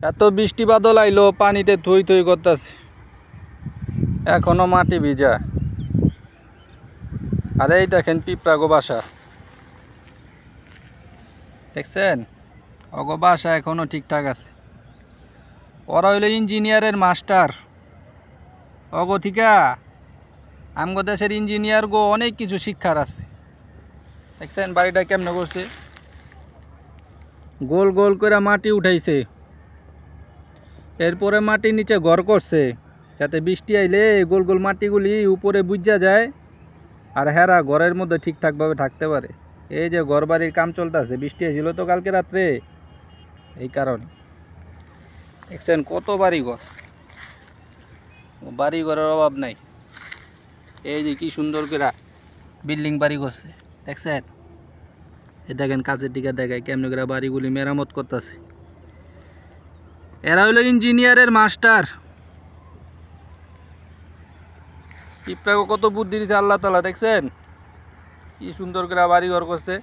এত বৃষ্টি বাদল আইলো, পানিতে থই থই করতেছে। এখনও মাটি ভিজা। আর এই দেখেন পিঁপড়া গো বাসা। দেখছেন? অগো বাসা এখনও ঠিকঠাক আছে। ওরা হইল ইঞ্জিনিয়ারের মাস্টার। অগো থিকা, আমগো দেশের ইঞ্জিনিয়ার গো অনেক কিছু শিক্ষার আছে। দেখছেন বাড়িটা কেমনে করছে? গোল গোল করে মাটি উঠাইছে। এরপরে মাটির নিচে ঘর করছে, যাতে বৃষ্টি আইলে গোল গোল মাটিগুলি উপরে বুঝা যায় আর হেরা ঘরের মধ্যে ঠিকঠাকভাবে থাকতে পারে। এই যে ঘর বাড়ির কাম চলতেছে, বৃষ্টি আসছিল তো কালকে রাত্রে। এই কারণে। দেখছেন কত বাড়ি ঘর বাড়ি ঘরের অভাব নাই। এই যে কি সুন্দর করে বিল্ডিং বাড়ি করছে। দেখছেন? এ দেখেন কাছের দিকে দেখায় কেমনি করে বাড়িগুলি মেরামত করতেছে। এরা হলো ইঞ্জিনিয়ারের মাস্টার। কত বুদ্ধি দিয়েছে আল্লাহ তালা দেখছেন? কি সুন্দর করে বাড়ি ঘর করছে।